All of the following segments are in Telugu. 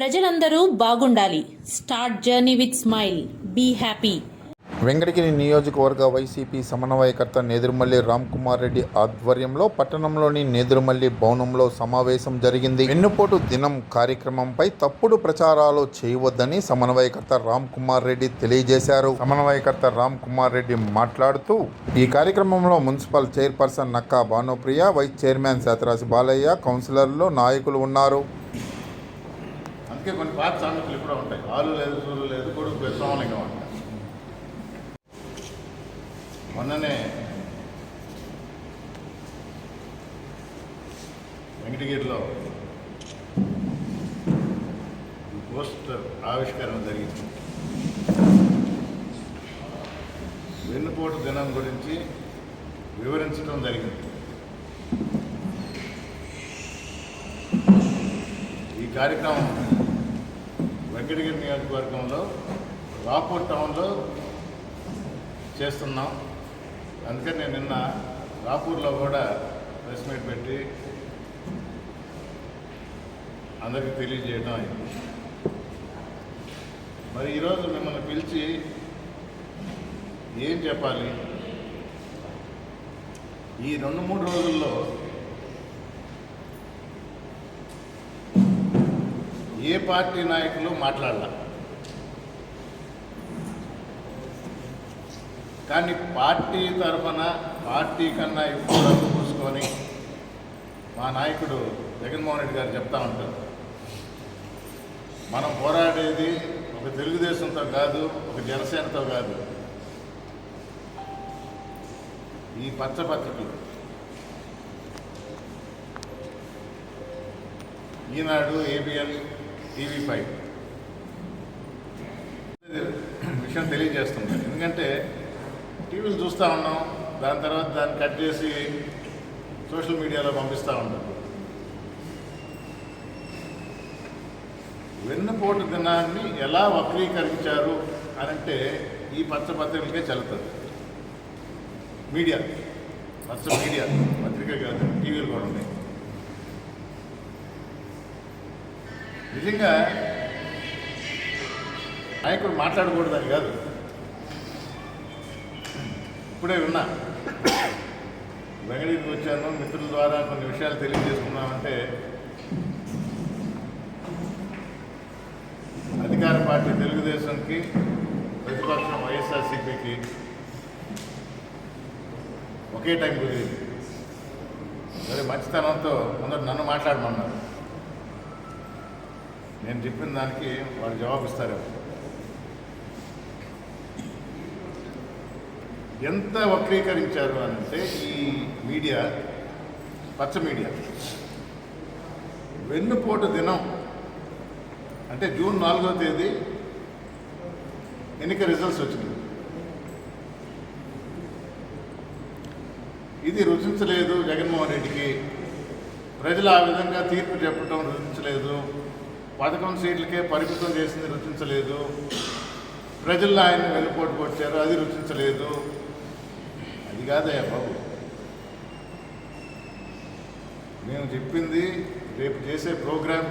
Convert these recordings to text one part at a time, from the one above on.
ప్రజలందరూ బాగుండాలి. Start journey with smile. Be happy. Venkatagiri నియోజకవర్గ వైసీపీ సమన్వయకర్త నేదురుమల్లి రామ్ కుమార్ రెడ్డి ఆధ్వర్యంలో పట్టణంలోని నేదురుమల్లి భవనంలో సమావేశం జరిగింది. వెన్నుపోటు దినం కార్యక్రమంపై తప్పుడు ప్రచారాలు చేయవద్దని సమన్వయకర్త రామ్ కుమార్ రెడ్డి తెలియజేశారు. సమన్వయకర్త రామ్ కుమార్ రెడ్డి మాట్లాడుతూ ఈ కార్యక్రమంలో municipal chairperson Nakka Bhanupriya vice chairman Satharaju Balayya కౌన్సిలర్లు నాయకులు ఉన్నారు. అందుకే కొన్ని పాత సామెతలు ఇప్పుడు ఉంటాయి. ఆలు లేదు సూరు లేదు కొడుకు విశ్రామలింగం అంట. మొన్ననే వెంకటగిరిలో పోస్టర్ ఆవిష్కరణ జరిగింది. వెన్నుపోటు దినం గురించి వివరించడం జరిగింది. ఈ కార్యక్రమం వెంకటగిరి నియోజకవర్గంలో రాపూర్ టౌన్లో చేస్తున్నాం. అందుకని నేను నిన్న రాపూర్లో కూడా ప్రెస్ మీట్ పెట్టి అందరికీ తెలియజేయడం అయింది. మరి ఈరోజు మిమ్మల్ని పిలిచి ఏం చెప్పాలి? ఈ రెండు మూడు రోజుల్లో ఏ పార్టీ నాయకులు మాట్లాడాల. కానీ పార్టీ తరఫున పార్టీ కన్నా ఎక్కువ చూసుకొని మా నాయకుడు జగన్మోహన్ రెడ్డి గారు చెప్తా ఉంటారు. మనం పోరాడేది ఒక తెలుగుదేశంతో కాదు ఒక జనసేనతో కాదు. ఈ పచ్చపత్రికలు ఈనాడు ఏబిఎన్ టీవీ ఫైవ్. విషయం తెలియజేస్తుంది. ఎందుకంటే టీవీలు చూస్తూ ఉన్నాం దాని తర్వాత దాన్ని కట్ చేసి సోషల్ మీడియాలో పంపిస్తూ ఉంటాం. వెన్నుపోటు దినాన్ని ఎలా వక్రీకరించారు అని అంటే ఈ పచ్చ పత్రికలకే చెల్లుతుంది. మీడియా పచ్చ మీడియా పత్రిక కాదు టీవీలు కూడా ఉన్నాయి. నిజంగా నాయకుడు మాట్లాడకూడదని కాదు. ఇప్పుడే విన్నా. బెంగళూరుకి వచ్చాను మిత్రుల ద్వారా కొన్ని విషయాలు తెలియజేసుకున్నామంటే అధికార పార్టీ తెలుగుదేశంకి ప్రతిపక్షం వైఎస్ఆర్సీపీకి ఒకే టైం కుదిరింది. మరి మంచితనంతో అందరు నన్ను మాట్లాడమన్నారు. నేను చెప్పిన దానికి వాళ్ళు జవాబిస్తారు ఎంత వక్రీకరించారు అని అంటే ఈ మీడియా పచ్చ మీడియా. వెన్నుపోటు దినం అంటే జూన్ నాలుగో తేదీ ఎన్నిక రిజల్ట్స్ వచ్చింది ఇది రుచించలేదు జగన్మోహన్ రెడ్డికి. ప్రజలు ఆ విధంగా తీర్పు చెప్పడం రుచించలేదు పథకం సీట్లకే పరిమితం చేసింది రుచించలేదు. ప్రజల్లో ఆయన వెలుపోటు కొట్టారు అది రుచించలేదు. అది కాదయ్యా బాబు. మేము చెప్పింది రేపు చేసే ప్రోగ్రాం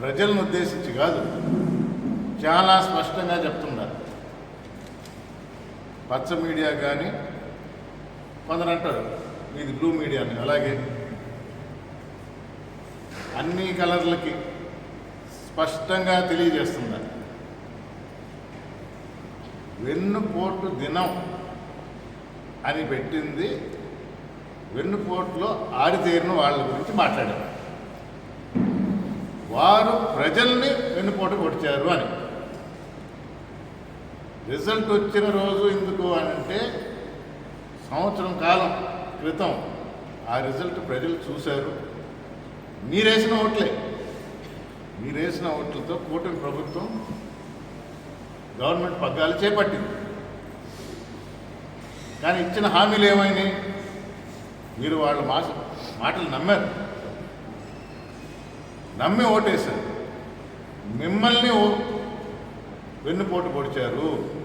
ప్రజలను ఉద్దేశించి కాదు చాలా స్పష్టంగా చెప్తున్నారు. పచ్చ మీడియా కానీ కొందరు అంటారు ఇది బ్లూ మీడియా అని. అలాగే అన్ని కలర్లకి స్పష్టంగా తెలియజేస్తున్నారు. వెన్నుపోటు దినం అని పెట్టింది. వెన్నుపోటులో ఆడితేరిన వాళ్ళ గురించి మాట్లాడారు. వారు ప్రజల్ని వెన్నుపోటు కొట్టారు అని. రిజల్ట్ వచ్చిన రోజు ఎందుకు అని అంటే సంవత్సరం కాలం క్రితం ఆ రిజల్ట్ ప్రజలు చూశారు. మీరేసిన ఓట్లే. మీరేసిన ఓట్లతో కూటమి ప్రభుత్వం గవర్నమెంట్ పగ్గాలు చేపట్టింది. కానీ ఇచ్చిన హామీలు ఏమైనాయి? మీరు వాళ్ళ మాట మాటలు నమ్మారు. నమ్మి ఓటేశారు. మిమ్మల్ని ఓ వెన్నుపోటు పొడిచారు.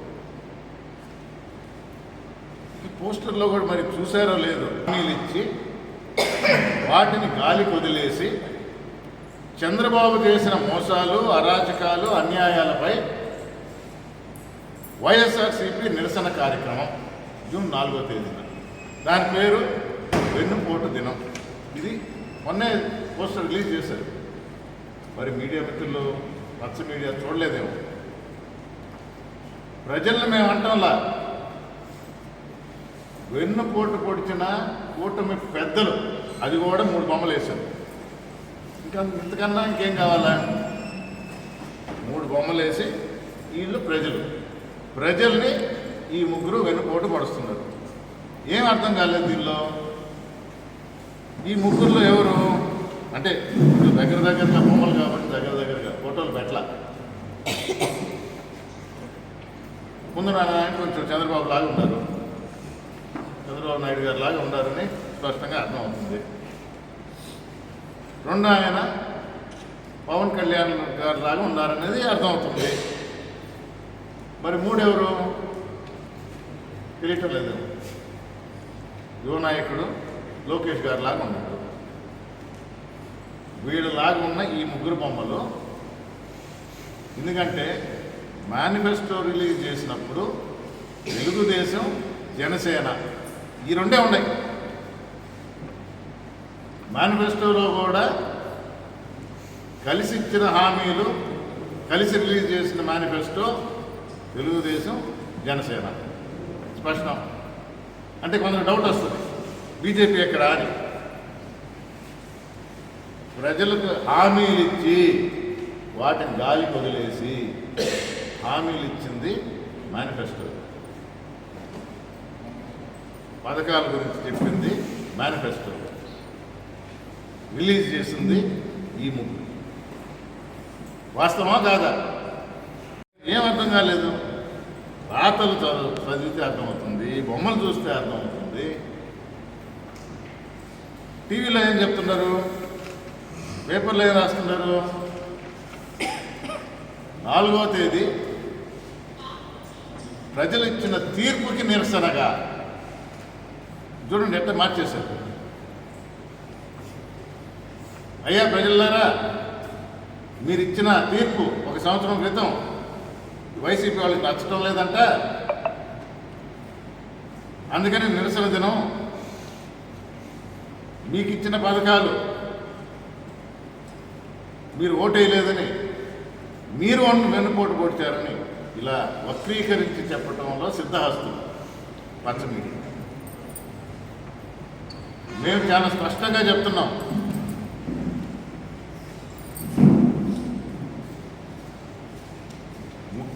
ఈ పోస్టర్లో కూడా మరి చూసారో లేదో? హామీలు ఇచ్చి వాటిని గాలి వదిలేసి చంద్రబాబు చేసిన మోసాలు అరాచకాలు అన్యాయాలపై వైఎస్ఆర్సీపీ నిరసన కార్యక్రమం జూన్ నాలుగో తేదీన. దాని పేరు వెన్నుపోటు దినం. ఇది మొన్నే పోస్టర్ రిలీజ్ చేశారు. మరి మీడియా మిత్రులు పచ్చ మీడియా చూడలేదేమో. ప్రజల్ని మేము అంటాంలా వెన్నుపోటు పొడిచిన కూటమి పెద్దలు అది కూడా మూడు బొమ్మలు వేశారు. ఇంకా ఇంతకన్నా ఇంకేం కావాలా? మూడు బొమ్మలు వేసి వీళ్ళు ప్రజలు. ప్రజల్ని ఈ ముగ్గురు వెన్నుపోటు పడుస్తున్నారు. ఏం అర్థం కాలేదు దీనిలో? ఈ ముగ్గురులో ఎవరు? అంటే దగ్గర దగ్గరగా బొమ్మలు కాబట్టి దగ్గర దగ్గరగా ఫోటోలు పెట్టలా? ముందు నాన్న కొంచెం చంద్రబాబు లాగా ఉన్నారు. చంద్రబాబు నాయుడు గారు లాగా ఉన్నారని స్పష్టంగా అర్థమవుతుంది రెండో ఆయన పవన్ కళ్యాణ్ గారు లాగా ఉన్నారనేది అర్థమవుతుంది. మరి మూడెవరు? తెలియటం లేదు. యువ నాయకుడు లోకేష్ గారు లాగా ఉన్నాడు. వీళ్ళలాగా ఉన్న ఈ ముగ్గురు బొమ్మలు ఎందుకంటే మేనిఫెస్టో రిలీజ్ చేసినప్పుడు తెలుగుదేశం జనసేన ఈ రెండే ఉన్నాయి. మేనిఫెస్టోలో కూడా కలిసి ఇచ్చిన హామీలు కలిసి రిలీజ్ చేసిన మేనిఫెస్టో తెలుగుదేశం జనసేన. స్పష్టం. అంటే కొందరు డౌట్ వస్తుంది. బీజేపీ ఎక్కడ అని. ప్రజలకు హామీలు ఇచ్చి వాటిని గాలి వదిలేసి హామీలు ఇచ్చింది మేనిఫెస్టో. పథకాల గురించి చెప్పింది మేనిఫెస్టో. రిలీజ్ చేసింది ఈ ముగ్గురు వాస్తవమా కాదా? ఏం అర్థం కాలేదు? రాతలు చదువు చదివితే అర్థమవుతుంది బొమ్మలు చూస్తే అర్థమవుతుంది. టీవీలో ఏం చెప్తున్నారు? పేపర్లో ఏం రాస్తున్నారు? నాలుగో తేదీ. ప్రజలు ఇచ్చిన తీర్పుకి నిరసనగా. చూడండి ఎట్ట మార్చేశారు. అయ్యా ప్రజలారా మీరు ఇచ్చిన తీర్పు ఒక సంవత్సరం క్రితం వైసీపీ వాళ్ళకి నచ్చడం లేదంట. అందుకని నిరసన దినం. మీకు ఇచ్చిన పథకాలు మీరు ఓటేయలేదని మీరు అన్ను వెన్నుపోటు పొడిచారని ఇలా వక్రీకరించి చెప్పటంలో సిద్ధహస్తులు పచ్చ మీడియా మేము చాలా స్పష్టంగా చెప్తున్నాం.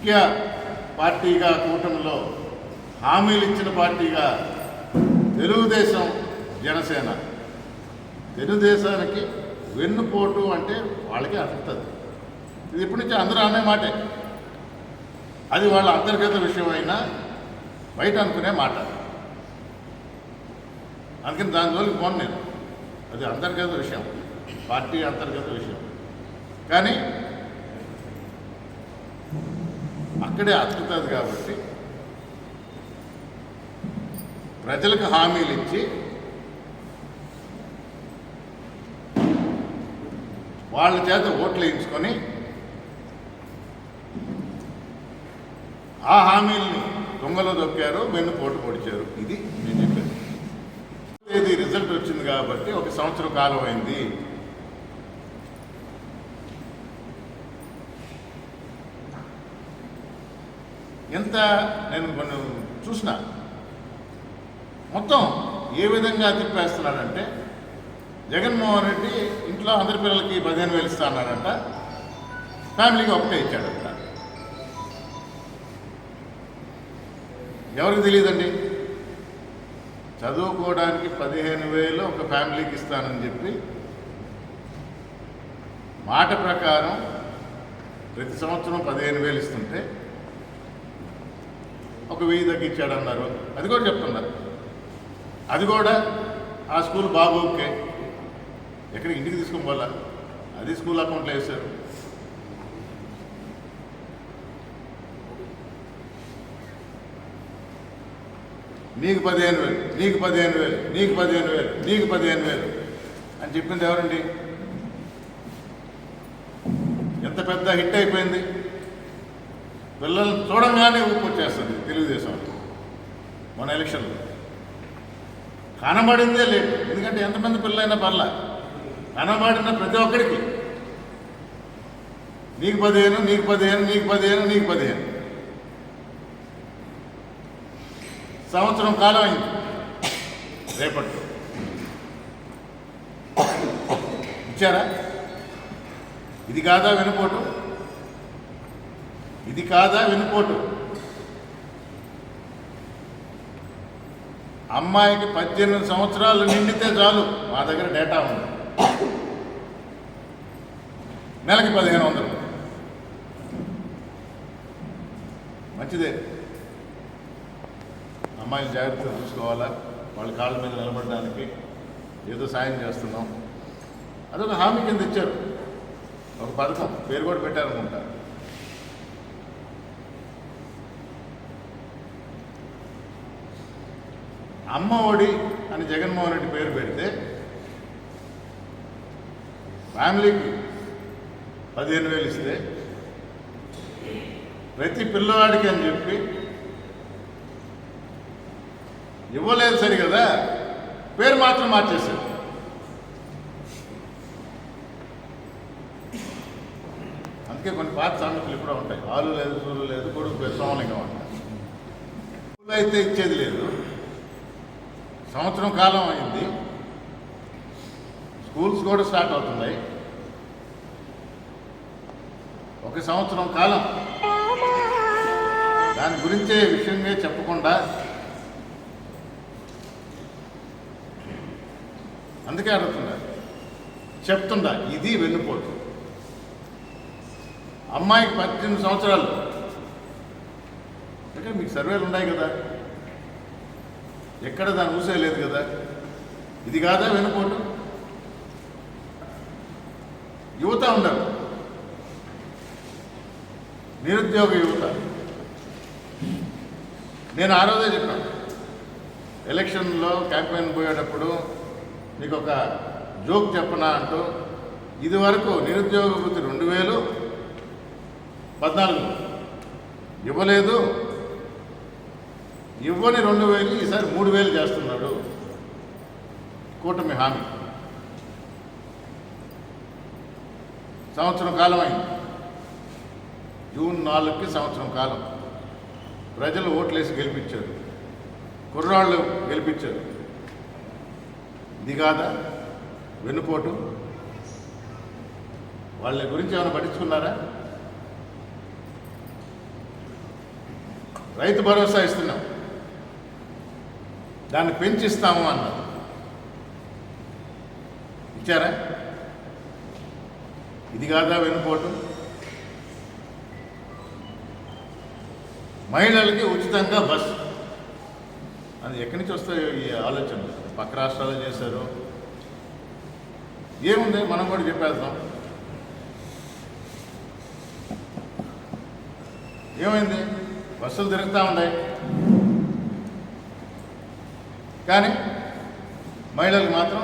ముఖ్య పార్టీగా కూటమిలో హామీలు ఇచ్చిన పార్టీగా తెలుగుదేశం జనసేన. తెలుగుదేశానికి వెన్నుపోటు అంటే వాళ్ళకి అర్థతుంది ఇది ఇప్పటి నుంచి అందరూ అనే మాటే. అది వాళ్ళ అంతర్గత విషయం అయినా బయట అనుకునే మాట. అందుకని దాని జోలికి పోను నేను. అది అంతర్గత విషయం. పార్టీ అంతర్గత విషయం. కానీ అక్కడే అతుకుతుంది కాబట్టి ప్రజలకు హామీలు ఇచ్చి వాళ్ళ చేత ఓట్లు వేయించుకొని ఆ హామీల్ని దొంగలో దొక్కారు మేము పోటు పొడిచారు. ఇది నేను చెప్పాను రిజల్ట్ వచ్చింది కాబట్టి ఒక సంవత్సరం కాలం అయింది. ఎంత నేను కొన్ని చూసిన మొత్తం ఏ విధంగా తిప్పేస్తున్నాడంటే జగన్మోహన్ రెడ్డి ఇంట్లో అందరి పిల్లలకి పదిహేను వేలు ఇస్తా అన్నాడంట ఫ్యామిలీకి ఒకటే ఇచ్చాడంట. ఎవరికి తెలియదండి? చదువుకోవడానికి పదిహేను వేలు ఒక ఫ్యామిలీకి ఇస్తానని చెప్పి మాట ప్రకారం ప్రతి సంవత్సరం పదిహేను వేలు ఇస్తుంటే ఒక వెయ్యి తగ్గించాడు అన్నారు అది కూడా చెప్తున్నారు. అది కూడా ఆ స్కూల్ బాబుకే. ఎక్కడికి ఇంటికి తీసుకుని పోలా? అది స్కూల్ అకౌంట్లో వేశారు. నీకు పదిహేను వేలు నీకు పదిహేను వేలు నీకు పదిహేను వేలు నీకు పదిహేను వేలు అని చెప్పింది ఎవరండి? ఎంత పెద్ద హిట్ అయిపోయింది. పిల్లల్ని చూడంగానే ఊపు వచ్చేస్తుంది తెలుగుదేశం మన ఎలక్షన్లో. కనబడిందే లేదు. ఎందుకంటే ఎంతమంది పిల్లలైనా పర్లా. కనబడిన ప్రతి ఒక్కరికి నీకు పదిహేను నీకు పదిహేను నీకు పదిహేను నీకు పదిహేను. సంవత్సరం కాలం అయింది. రేపటి. ఇచ్చారా? ఇది కాదా వినపోవటం ఇది కాదా వెనుకోటు అమ్మాయికి పద్దెనిమిది సంవత్సరాలు నిండితే చాలు. మా దగ్గర డేటా ఉంది. నెలకి పదిహేను వందలు. మంచిదే. అమ్మాయిలు జాగ్రత్తగా చూసుకోవాలా? వాళ్ళ కాళ్ళ మీద నిలబడడానికి ఏదో సాయం చేస్తున్నాం. అదొక హామీ కింద ఇచ్చారు. ఒక పథకం. పేరు కూడా పెట్టారనుకుంటా. అమ్మ ఒడి అని జగన్మోహన్ రెడ్డి పేరు పెడితే ఫ్యామిలీకి పదిహేను వేలు ఇస్తే ప్రతి పిల్లవాడికి అని చెప్పి ఇవ్వలేదు సరి కదా పేరు మాత్రం మార్చేశారు. అందుకే కొన్ని పాత సామెతలు కూడా ఉంటాయి. ఆలు లేదు సూలు లేదు కొడుకు పెద్ద సోమలింగం అయితే ఇచ్చేది లేదు. సంవత్సరం కాలం అయింది. స్కూల్స్ కూడా స్టార్ట్ అవుతున్నాయి. ఒక సంవత్సరం కాలం. దాని గురించే విషయమే చెప్పకుండా అందుకే అడుగుతున్నా చెప్తుండా ఇది వెన్నుపోటు. అమ్మాయికి పద్దెనిమిది సంవత్సరాలు. అంటే మీకు సర్వేలు ఉన్నాయి కదా. ఎక్కడ దాని ఊసే కదా? ఇది కాదా వెనుపోటు? యువత ఉండరు నిరుద్యోగ యువత. నేను ఆ రోజే చెప్పాను. ఎలక్షన్లో క్యాంపెయిన్ పోయేటప్పుడు మీకు ఒక జోక్ చెప్పనా అంటూ ఇదివరకు నిరుద్యోగ వృత్తి రెండు వేలు పద్నాలుగు. ఇవ్వలేదు ఇవ్వని రెండు వేలు ఈసారి మూడు వేలు చేస్తున్నాడు. కూటమి హామీ. సంవత్సరం కాలం అయింది జూన్ నాలుగుకి సంవత్సరం కాలం. ప్రజలు ఓట్లేసి గెలిపించారు. కుర్రాళ్ళు గెలిపించారు. ఇది కాదా వెన్నుపోటు. వాళ్ళ గురించి ఏమైనా పట్టించుకున్నారా? రైతు భరోసా ఇస్తున్నాం. దాన్ని పెంచిస్తాము అన్నారు. ఇచ్చారా? ఇది కాదా వెనుకోవటం మహిళలకి ఉచితంగా బస్ అది ఎక్కడి నుంచి వస్తాయో ఈ ఆలోచన. పక్క రాష్ట్రాల్లో చేశారు. ఏముంది? మనం కూడా చెప్పేద్దాం. ఏమైంది? బస్సులు తిరుగుతూ ఉన్నాయి. కానీ మహిళలకు మాత్రం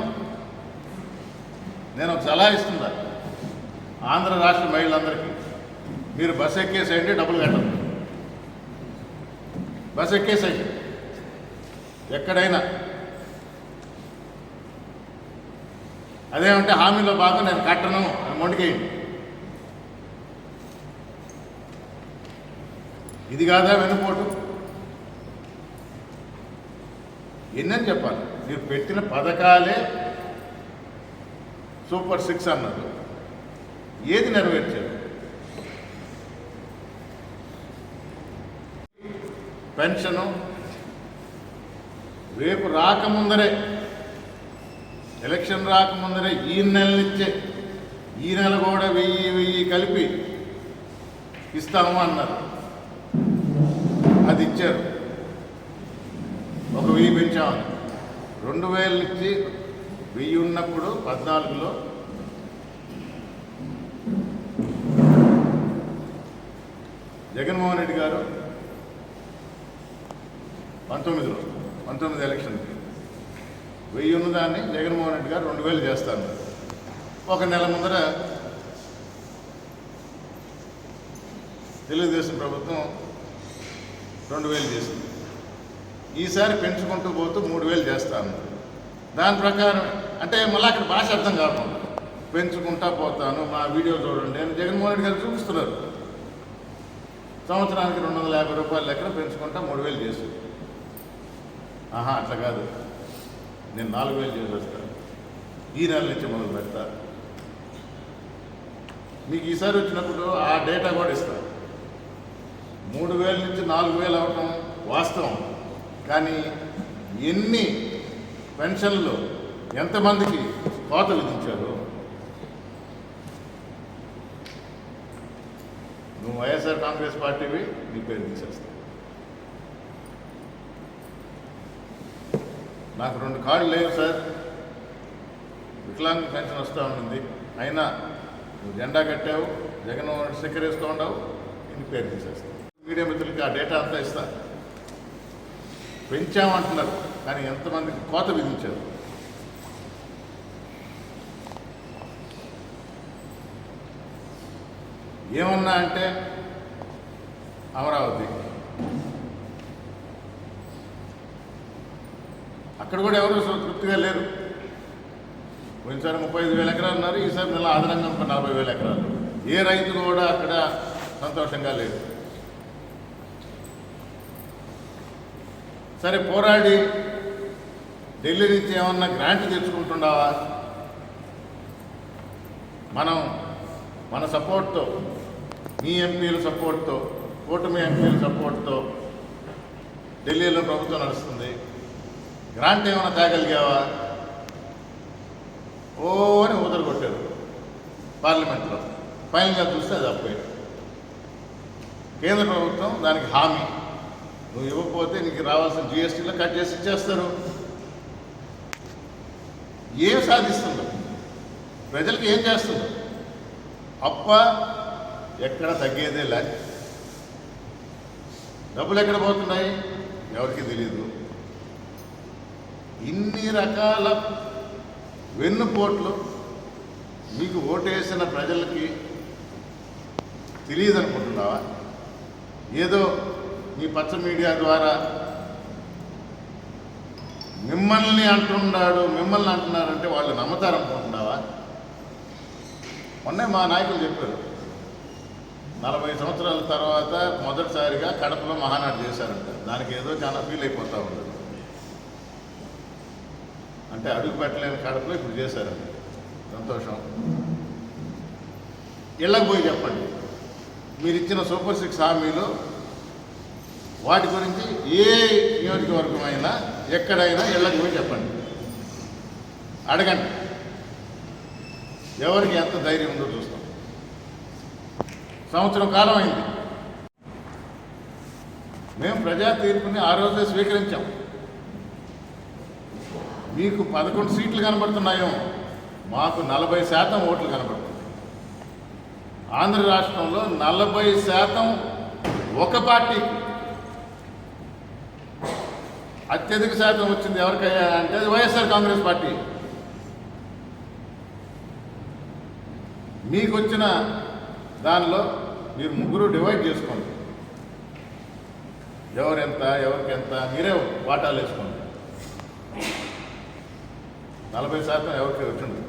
నేను ఒక సలహా ఇస్తుందా ఆంధ్ర రాష్ట్ర మహిళలందరికీ మీరు బస్ ఎక్కేసేయండి డబ్బులు కట్టండి. బస్ ఎక్కేసేయండి. ఎక్కడైనా. అదేమంటే హామీలో భాగం నేను కట్టను అని మొండికేయండి. ఇది కాదా వెనుకోటు ఎన్నని చెప్పాలి? మీరు పెట్టిన పథకాలే సూపర్ సిక్స్ అన్నారు. ఏది నెరవేర్చారు? పెన్షను. రేపు రాకముందరే ఎలక్షన్ రాకముందరే ఈ నెల నుంచే ఈ నెల కూడా వెయ్యి వెయ్యి కలిపి ఇస్తాము అన్నారు. అది ఇచ్చారు. ఒక వెయ్యి పెంచామని రెండు వేల నుంచి వెయ్యి ఉన్నప్పుడు పద్నాలుగులో. జగన్మోహన్ రెడ్డి గారు పంతొమ్మిదిలో పంతొమ్మిది ఎలక్షన్కి. వెయ్యి ఉన్నదాన్ని జగన్మోహన్ రెడ్డి గారు రెండు వేలు చేస్తాను. ఒక నెల ముందర తెలుగుదేశం ప్రభుత్వం రెండు వేలు చేసింది. ఈసారి పెంచుకుంటూ పోతూ మూడు వేలు చేస్తాను. దాని ప్రకారం అంటే మళ్ళీ అక్కడ భాష అర్థం కాకుండా పెంచుకుంటా పోతాను. మా వీడియో చూడండి. అని జగన్మోహన్ రెడ్డి గారు చూపిస్తున్నారు. సంవత్సరానికి రెండు వందల యాభై రూపాయల లెక్కన పెంచుకుంటా మూడు వేలు చేసి. ఆహా అట్లా కాదు. నేను నాలుగు వేలు చేసి వస్తాను ఈ నెల నుంచి మొదలు పెడతా. మీకు ఈసారి వచ్చినప్పుడు ఆ డేటా కూడా ఇస్తాను మూడు వేల నుంచి నాలుగు వేలు అవటం వాస్తవం. కానీ ఎన్ని పెన్షన్లు ఎంతమందికి కోతలు విధించారు? నువ్వు వైఎస్ఆర్ కాంగ్రెస్ పార్టీవి నీ పేరు తీసేస్తావు నాకు రెండు కార్డు లేవు సార్. వికలాంగ పెన్షన్ వస్తూ ఉంటుంది అయినా నువ్వు జెండా కట్టావు జగన్ రెడ్డి స్టిక్కర్ వేస్తూ ఉండవు నీ పేరు తీసేస్తావు మీడియా మిత్రులకి ఆ డేటా అంతా ఇస్తాను పెంచామంటున్నారు. కానీ ఎంతమందికి కోత విధించారు? ఏమన్నా అంటే అమరావతి. అక్కడ కూడా ఎవరు తృప్తిగా లేరు. పోయినసారి ముప్పై ఐదు వేల ఎకరాలు ఉన్నారు ఈసారి నెల ఆధారంగా ఒక నలభై వేల ఎకరాలు. ఏ రైతు కూడా అక్కడ సంతోషంగా లేదు. సరే పోరాడి ఢిల్లీ నుంచి ఏమన్నా గ్రాంట్ తెచ్చుకుంటుండవా మనం మన సపోర్ట్తో మీ ఎంపీల సపోర్ట్తో కూటమి ఎంపీల సపోర్ట్తో ఢిల్లీలో ప్రభుత్వం నడుస్తుంది. గ్రాంట్ ఏమైనా తేగలిగావా? ఓ అని ఊదరు కొట్టారు పార్లమెంట్లో. ఫైనల్గా చూస్తే అది అప్పే. కేంద్ర ప్రభుత్వం దానికి హామీ. నువ్వు ఇవ్వకపోతే నీకు రావాల్సిన జిఎస్టీలో కట్ చేసి ఇచ్చేస్తారు. ఏం సాధిస్తున్నావు ప్రజలకు ఏం చేస్తున్నావు అప్ప ఎక్కడ తగ్గేదే లే. డబ్బులు ఎక్కడ పోతున్నాయి? ఎవరికి తెలియదు ఇన్ని రకాల వెన్నుపోట్లు మీకు ఓటేసిన ప్రజలకి తెలియదు అనుకుంటున్నావా ఏదో ఈ పచ్చ మీడియా ద్వారా మిమ్మల్ని అంటున్నాడు మిమ్మల్ని అంటున్నారంటే వాళ్ళు నమ్మతారు అనుకుంటున్నావా? మొన్నే మా నాయకులు చెప్పారు. నలభై సంవత్సరాల తర్వాత మొదటిసారిగా కడపలో మహానాడు చేశారంట. దానికి ఏదో చాలా ఫీల్ అయిపోతూ ఉండదు అంటే అడుగు పెట్టలేని కడపలో ఇప్పుడు చేశారండి సంతోషం. ఇళ్ళకి పోయి చెప్పండి. మీరు ఇచ్చిన సూపర్ సిక్స్ హామీలో వాటి గురించి ఏ నియోజకవర్గం అయినా ఎక్కడైనా ఇళ్ళకి పోయి చెప్పండి. అడగండి. ఎవరికి ఎంత ధైర్యం ఉందో చూస్తాం. సంవత్సరం కాలం అయింది. మేము ప్రజా తీర్పుని ఆ రోజే స్వీకరించాం. మీకు పదకొండు సీట్లు కనబడుతున్నాయో మాకు నలభై శాతం ఓట్లు కనబడుతుంది ఆంధ్ర రాష్ట్రంలో నలభై శాతం ఒక పార్టీ అత్యధిక శాతం వచ్చింది ఎవరికయ్యా అంటే అది వైఎస్ఆర్ కాంగ్రెస్ పార్టీ. మీకు వచ్చిన దానిలో మీరు ముగ్గురు డివైడ్ చేసుకోండి. ఎవరెంత ఎవరికి ఎంత మీరే వాటాలు వేసుకోండి. నలభై శాతం ఎవరికి వచ్చింది?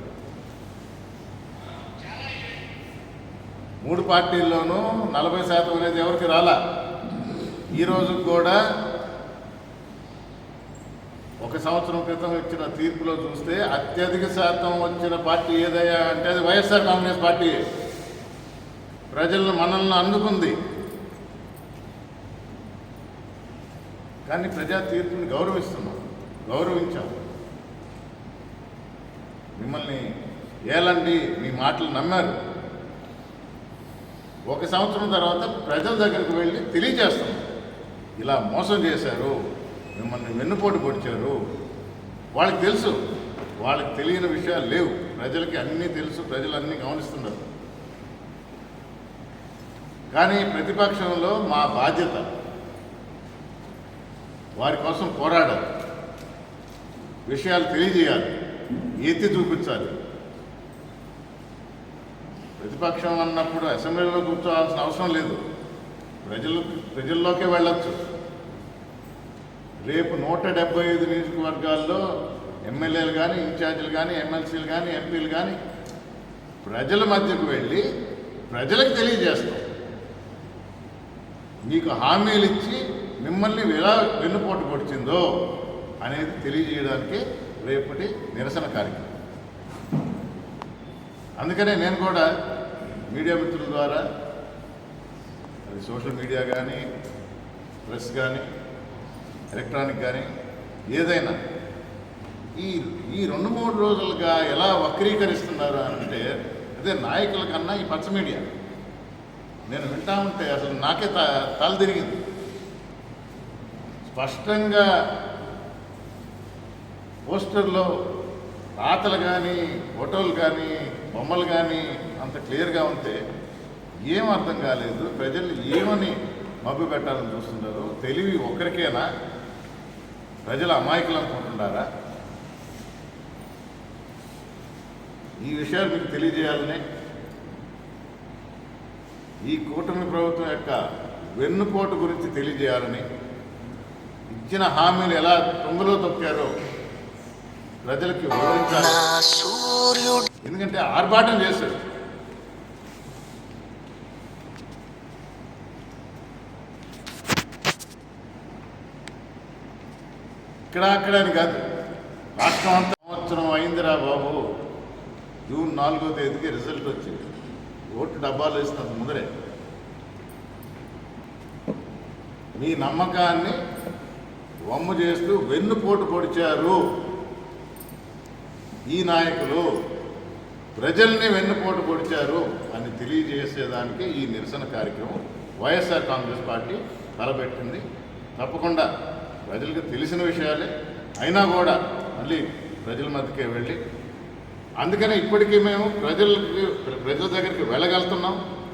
మూడు పార్టీల్లోనూ నలభై శాతం అనేది ఎవరికి రాలా? ఈరోజు కూడా ఒక సంవత్సరం క్రితం ఇచ్చిన తీర్పులో చూస్తే అత్యధిక శాతం వచ్చిన పార్టీ ఏదయ్యా అంటే అది వైఎస్ఆర్ కాంగ్రెస్ పార్టీ. ప్రజలను మనల్ని అందుకుంది. కానీ ప్రజా తీర్పుని గౌరవిస్తున్నాం గౌరవించాం. మిమ్మల్ని ఏలండి మీ మాటలు నమ్మారు. ఒక సంవత్సరం తర్వాత ప్రజల దగ్గరికి వెళ్ళి తెలియజేస్తున్నాం. ఇలా మోసం చేశారు. మిమ్మల్ని వెన్నుపోటు పొడిచారు. వాళ్ళకి తెలుసు. వాళ్ళకి తెలియని విషయాలు లేవు. ప్రజలకి అన్నీ తెలుసు. ప్రజలు అన్నీ గమనిస్తున్నారు. కానీ ప్రతిపక్షంలో మా బాధ్యత వారి కోసం పోరాడాలి. విషయాలు తెలియజేయాలి. ఎత్తి చూపించాలి. ప్రతిపక్షం అన్నప్పుడు అసెంబ్లీలో కూర్చోవాల్సిన అవసరం లేదు. ప్రజలు ప్రజల్లోకే వెళ్ళచ్చు. రేపు నూట డెబ్బై ఐదు నియోజకవర్గాల్లో ఎమ్మెల్యేలు కానీ ఇన్ఛార్జీలు కానీ ఎమ్మెల్సీలు కానీ ఎంపీలు కానీ ప్రజల మధ్యకు వెళ్ళి ప్రజలకు తెలియజేస్తాం. మీకు హామీలు ఇచ్చి మిమ్మల్ని ఎలా వెన్నుపోటు పొడిచిందో అనేది తెలియజేయడానికి రేపటి నిరసన కార్యక్రమం. అందుకనే నేను కూడా మీడియా మిత్రుల ద్వారా అది సోషల్ మీడియా కానీ ప్రెస్ కానీ ఎలక్ట్రానిక్ కానీ ఏదైనా. ఈ ఈ రెండు మూడు రోజులుగా ఎలా వక్రీకరిస్తున్నారు అంటే అదే నాయకుల కన్నా ఈ పచ్చ మీడియా. నేను వింటా ఉంటే అసలు నాకే త తల తిరిగింది. స్పష్టంగా పోస్టర్లో రాతలు కానీ ఫోటోలు కానీ బొమ్మలు కానీ అంత క్లియర్గా ఉంటే ఏం అర్థం కాలేదు. ప్రజలు ఏమని మబ్బు పెట్టాలని చూస్తున్నారు తెలివి ఒకరికేనా ప్రజలు అమాయకులు అనుకుంటున్నారా? ఈ విషయాలు మీకు తెలియజేయాలని? ఈ కూటమి ప్రభుత్వం యొక్క వెన్నుపోటు గురించి తెలియజేయాలని ఇచ్చిన హామీలు ఎలా తొంగలో తొక్కారో ప్రజలకి వివరించాలి. ఎందుకంటే ఆర్భాటం చేశారు. ఇక్కడ అక్కడ అని కాదు. రాష్ట్రం అంతా సంవత్సరం అయిందిరా బాబు. జూన్ నాలుగో తేదీకి రిజల్ట్ వచ్చింది. ఓటు డబ్బాలు వేసినంత ముందరే. మీ నమ్మకాన్ని వమ్ము చేస్తూ వెన్నుపోటు పొడిచారు. ఈ నాయకులు ప్రజల్ని వెన్నుపోటు పొడిచారు అని తెలియజేసేదానికి ఈ నిరసన కార్యక్రమం వైఎస్ఆర్ కాంగ్రెస్ పార్టీ తలపెట్టింది. తప్పకుండా ప్రజలకు తెలిసిన విషయాలే. అయినా కూడా మళ్ళీ ప్రజల మధ్యకే వెళ్ళి అందుకనే ఇప్పటికీ మేము ప్రజలకి ప్రజల దగ్గరికి వెళ్ళగలుగుతున్నాం.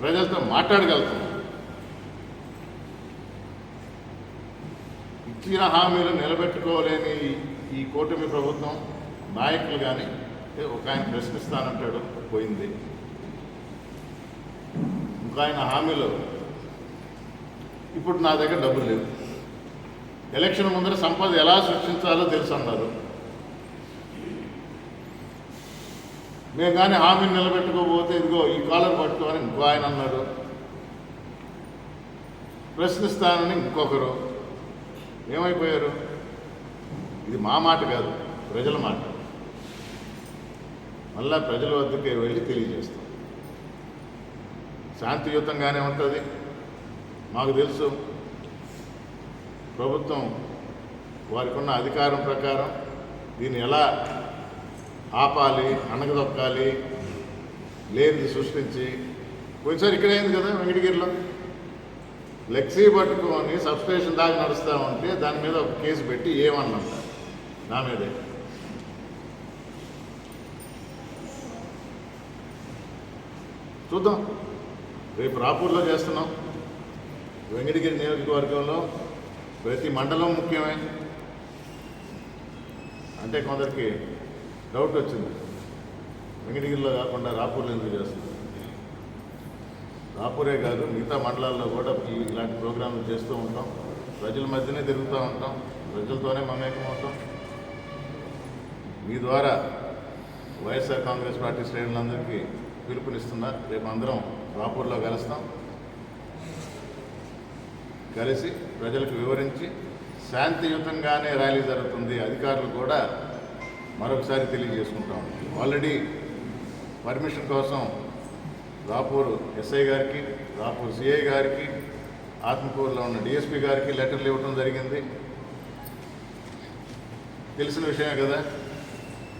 ప్రజలతో మాట్లాడగలుగుతున్నాం. ఇచ్చిన హామీలు నిలబెట్టుకోలేని ఈ- కూటమి ప్రభుత్వం నాయకులు కానీ ఒక ఆయన ప్రశ్నిస్తానంటాడు పోయింది. ఇంకో ఆయన హామీలు ఇప్పుడు నా దగ్గర డబ్బులు లేవు. ఎలక్షన్ ముందర సంపద ఎలా సృష్టించాలో తెలుసు అన్నారు. మేము కానీ హామీని నిలబెట్టుకోకపోతే ఇదిగో ఈ కాలర్ పట్టుకోని ఇంకో ఆయన అన్నాడు. ప్రశ్నిస్తానని ఇంకొకరు. ఏమైపోయారు? ఇది మా మాట కాదు ప్రజల మాట. మళ్ళా ప్రజల వద్దకే వెళ్ళి తెలియజేస్తాం. శాంతియుతంగానే ఉంటుంది. మాకు తెలుసు. ప్రభుత్వం వారికి ఉన్న అధికారం ప్రకారం దీన్ని ఎలా ఆపాలి అణగదొక్కాలి లేనిది సృష్టించి పోయినసారి ఇక్కడ అయింది కదా వెంకటగిరిలో? ఫ్లెక్సీ పట్టుకొని సబ్స్టేషన్ దాకా నడుస్తూ ఉంటే దాని మీద ఒక కేసు పెట్టి ఏమన్నంట నా మీదే. చూద్దాం. రేపు రాపూర్లో చేస్తున్నాం. వెంకటగిరి నియోజకవర్గంలో ప్రతి మండలం ముఖ్యమే. అంటే కొందరికి డౌట్ వచ్చింది. వెంకటగిరిలో కాకుండా రాపూర్లో ఎందుకు చేస్తుంది రాపూరే కాదు మిగతా మండలాల్లో కూడా ఇలాంటి ప్రోగ్రాంలు చేస్తూ ఉంటాం. ప్రజల మధ్యనే తిరుగుతూ ఉంటాం. ప్రజలతోనే మమేకం అవుతాం. మీ ద్వారా వైఎస్ఆర్ కాంగ్రెస్ పార్టీ శ్రేణులందరికీ పిలుపునిస్తున్నారు రేపు అందరం రాపూర్లో కలుస్తాం. కలిసి ప్రజలకు వివరించి శాంతియుతంగానే ర్యాలీ జరుగుతుంది. అధికారులు కూడా మరొకసారి తెలియజేసుకుంటాం ఆల్రెడీ పర్మిషన్ కోసం రాపూర్ ఎస్ఐ గారికి రాపూర్ సిఐ గారికి ఆత్మకూరులో ఉన్న డిఎస్పి గారికి లెటర్లు ఇవ్వడం జరిగింది. తెలిసిన విషయమే కదా.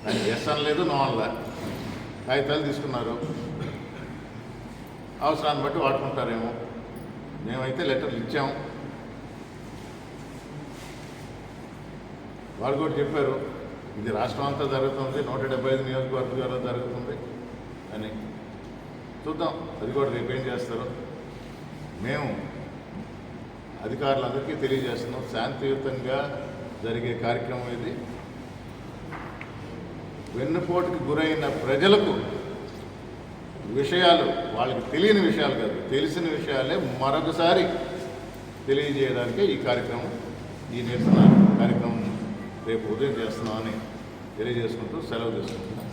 దానికి ఎస్ అనలేదు నో అనలా. కాగితాలు తీసుకున్నారు. అవసరాన్ని బట్టి వాడుకుంటారేమో. మేమైతే లెటర్లు ఇచ్చాము వాళ్ళు కూడా చెప్పారు ఇది రాష్ట్రం అంతా జరుగుతుంది నూట డెబ్బై ఐదు నియోజకవర్గాల్లో జరుగుతుంది అని. చూద్దాం అది కూడా రేపు ఏం చేస్తారు? మేము అధికారులందరికీ తెలియజేస్తున్నాం శాంతియుతంగా జరిగే కార్యక్రమం ఇది. వెన్నుపోటుకి గురైన ప్రజలకు విషయాలు వాళ్ళకి తెలియని విషయాలు కాదు. తెలిసిన విషయాలే మరొకసారి తెలియజేయడానికే ఈ కార్యక్రమం ఈ నిరసన కార్యక్రమం రేపు ఉదయం చేస్తున్నామని తెలియజేసుకుంటూ సెలవు తీసుకుంటున్నాను